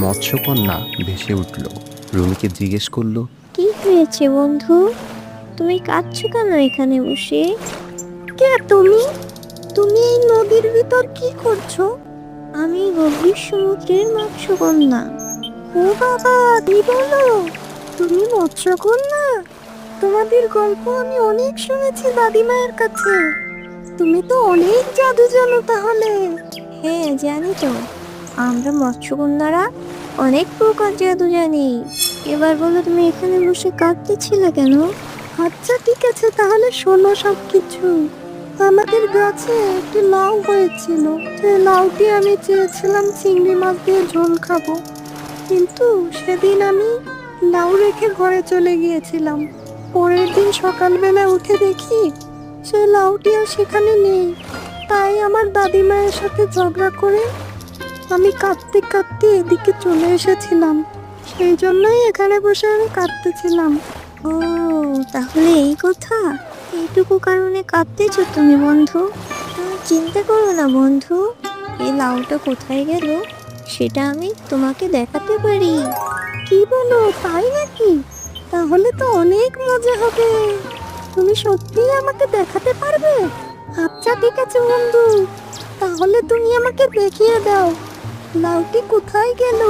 মৎস্যকন্যা ভেসে উঠল। রুমিকে জিজ্ঞেস করল কি হয়েছে বন্ধু? তুমি কাঁদছো কেন এখানে বসে? কে তুমি? তুমি এই নদীর ভিতর কি করছ? আমি গভীর সমুদ্রের মৎস্যকন্যা। ও বাবা কি বলো? তুমি মৎস্যকন্যা? তোমাদের গল্প আমি অনেক শুনেছি দাদিমায়ের কাছে। তুমি তো অনেক জাদু জানো তাহলে। হ্যাঁ জানি তো। আমরা মৎস্যকন্যারা অনেক প্রকার জাদু জানি। এবার বলো, তুমি এখানে বসে কাঁদতেছিলে কেন? আচ্ছা ঠিক আছে, তাহলে শোনো সব কিছু আমাদের গাছে একটি লাউ হয়েছিল। সেই লাউটি আমি চেয়েছিলাম চিংড়ি মাছ দিয়ে ঝোল খাব। কিন্তু সেদিন আমি লাউ রেখে ঘরে চলে গিয়েছিলাম। পরের দিন সকালবেলা উঠে দেখি সেই লাউটি আর সেখানে নেই। তাই আমার দাদিমায়ের সাথে ঝগড়া করে আমি কাঁদতে কাঁদতে এদিকে চলে এসেছিলাম। সেই জন্যই এখানে বসে আমি কাঁদতেছিলাম। ও, তাহলে এই কথা? এইটুকু কারণে কাঁদতেছো তুমি, বন্ধু? তুমি চিন্তা করো না, বন্ধু। এই লাউটা কোথায় গেল? সেটা আমি তোমাকে দেখাতে পারি। কি বলো, তাই নাকি? তাহলে তো অনেক মজা হবে। তুমি সত্যিই আমাকে দেখাতে পারবে? আচ্ছা ঠিক আছে, বন্ধু। তাহলে তুমি আমাকে দেখিয়ে দাও। লাউটি কোথায় গেল?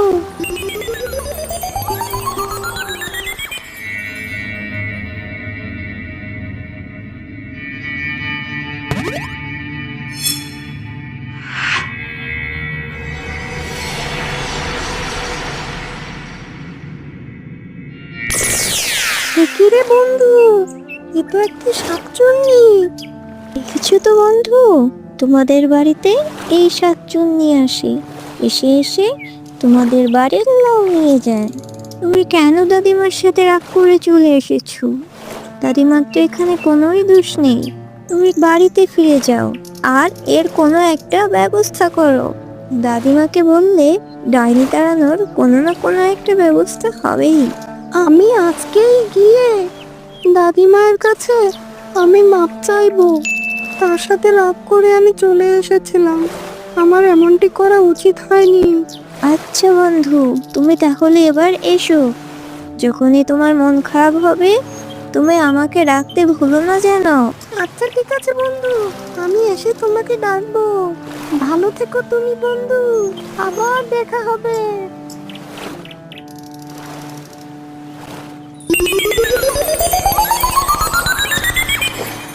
কিরে বন্ধু? এ তো একটি শাকচুন্নি। দেখেছ তো বন্ধু? তোমাদের বাড়িতে এই শাকচুন্নি আসে। এসে এসে তোমাদের বাড়ির লাউ নিয়ে যায়। তুমি কেন দাদিমার সাথে রাগ করে চলে এসেছ? দাদিমার তো এখানে কোনোই দোষ নেই। তুমি বাড়িতে ফিরে যাও, আর এর কোনো একটা ব্যবস্থা করো। দাদিমাকে বললে ডাইনি তাড়ানোর কোনো না কোনো একটা ব্যবস্থা হবেই। আমি আজকেই গিয়ে দাদিমার কাছে আমি মাপ চাইব। তার সাথে রাগ করে আমি চলে এসেছিলাম। আমার এমনটি করা উচিত হয়নি। আচ্ছা বন্ধু তুমি তাহলে এবার এসো। যখনই তোমার মন খারাপ হবে তুমি আমাকে ডাকতে ভুলো না যেন। আচ্ছা ঠিক আছে বন্ধু আমি এসে তোমাকে ডাকবো। ভালো থেকো তুমি বন্ধু আবার দেখা হবে।